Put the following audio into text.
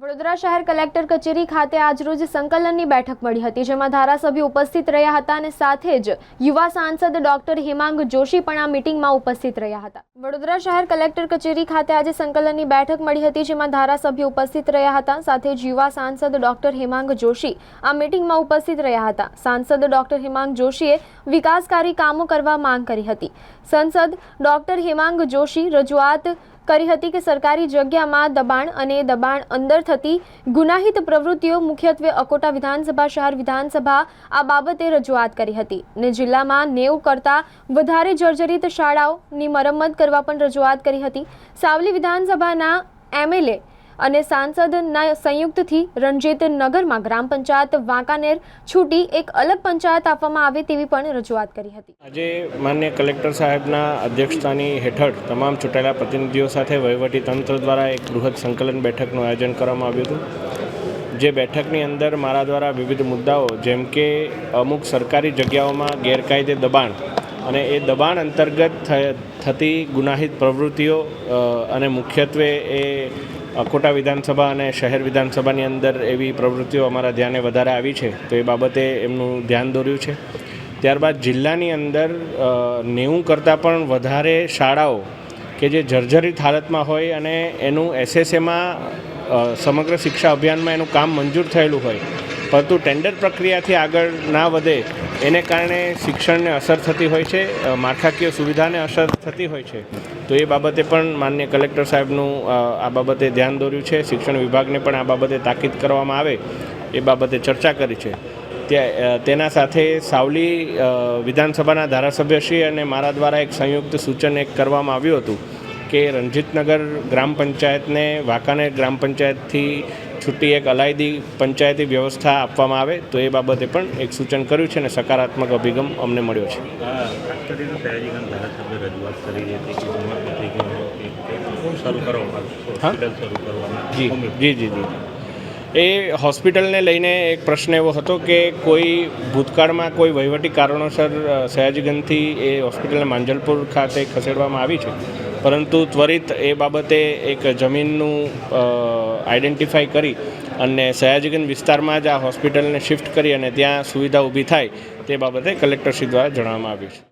વડોદરા શહેર કલેક્ટર કચેરી ખાતે આજરોજ સંકલનની બેઠક મળી હતી, જેમાં ધારાસભ્યો ઉપસ્થિત રહ્યા હતા અને સાથે જ યુવા સાંસદ ડોક્ટર હેમાંગ જોશી પણ આ મિટિંગમાં ઉપસ્થિત રહ્યા હતા. વડોદરા શહેર કલેક્ટર કચેરી ખાતે આજે સંકલનની બેઠક મળી હતી, જેમાં ધારાસભ્યો ઉપસ્થિત રહ્યા હતા, સાથે જ યુવા સાંસદ ડોક્ટર હેમાંગ જોશી આ મિટિંગમાં ઉપસ્થિત રહ્યા હતા. સાંસદ ડોક્ટર હેમાંગ જોશીએ વિકાસકારી કામો કરવા માંગ કરી હતી. સંસદ ડોક્ટર હેમાંગ જોશી રજૂઆત કરી હતી કે સરકારી જગ્યામાં દબાણ અને દબાણ અંદર થતી ગુનાહિત પ્રવૃત્તિઓ મુખ્યત્વે અકોટા વિધાનસભા, શહેર વિધાનસભા, આ બાબતે રજૂઆત કરી હતી. ને જિલ્લામાં નેવું કરતાં વધારે જર્જરિત શાળાઓની મરમ્મત કરવા પણ રજૂઆત કરી હતી. સાવલી વિધાનસભાના એમએલએ અને સાંસદના સંયુક્તથી રણજીત નગરમાં ગ્રામ પંચાયત વાંકાનેર છૂટી એક અલગ પંચાયત આપવામાં આવે તેવી પણ રજૂઆત કરી હતી. આજે માન્ય કલેક્ટર સાહેબના અધ્યક્ષતાની હેઠળ તમામ ચૂંટાયેલા પ્રતિનિધિઓ સાથે વહીવટી તંત્ર દ્વારા એક બૃહદ સંકલન બેઠકનું આયોજન કરવામાં આવ્યું હતું. જે બેઠકની અંદર મારા દ્વારા વિવિધ મુદ્દાઓ, જેમ કે અમુક સરકારી જગ્યાઓમાં ગેરકાયદે દબાણ અને એ દબાણ અંતર્ગત થતી ગુનાહિત પ્રવૃત્તિઓ અને મુખ્યત્વે એ અકોટા વિધાનસભા અને શહેર વિધાનસભાની અંદર એવી પ્રવૃત્તિઓ અમારા ધ્યાને વધારે આવી છે, તો એ બાબતે એમનું ધ્યાન દોર્યું છે. ત્યારબાદ જિલ્લાની અંદર નેવું કરતાં પણ વધારે શાળાઓ કે જે જર્જરિત હાલતમાં હોય અને એનું એસએસએમાં સમગ્ર શિક્ષા અભિયાનમાં એનું કામ મંજૂર થયેલું હોય પરંતુ ટેન્ડર પ્રક્રિયાથી આગળ ના વધે એને કારણે શિક્ષણને અસર થતી હોય છે માળખાકીય સુવિધાને અસર થતી હોય છે. તો એ બાબતે પણ માન્ય કલેક્ટર સાહેબનું આ બાબતે ધ્યાન દોર્યું છે. શિક્ષણ વિભાગને પણ આ બાબતે તાકીદ કરવામાં આવે એ બાબતે ચર્ચા કરી છે. તેના સાથે સાવલી વિધાનસભાના ધારાસભ્યશ્રી અને મારા દ્વારા એક સંયુક્ત સૂચન એક કરવામાં આવ્યું હતું કે રણજીતનગર ગ્રામ પંચાયતને વાંકાનેર ગ્રામ પંચાયતથી છૂટી એક અલાયદી પંચાયતી વ્યવસ્થા આપવામાં આવે તો એ બાબતે પણ એક સૂચન કર્યું છે અને સકારાત્મક અભિગમ અમને મળ્યો છે. જી જી જી જી. એ હોસ્પિટલને લઈને એક પ્રશ્ન એવો હતો કે કોઈ ભૂતકાળમાં કોઈ વહીવટી કારણોસર સયાજીગંજથી એ હોસ્પિટલને માંજલપુર ખાતે ખસેડવામાં આવી છે? પરંતુ ત્વરિત એ બાબતે એક જમીનનું આઈડેન્ટિફાઈ કરી અને સયાજીગંજ વિસ્તારમાં જ આ હોસ્પિટલને શિફ્ટ કરી અને ત્યાં સુવિધા ઊભી થાય તે બાબતે કલેક્ટરશ્રી દ્વારા જણાવવામાં આવ્યું છે.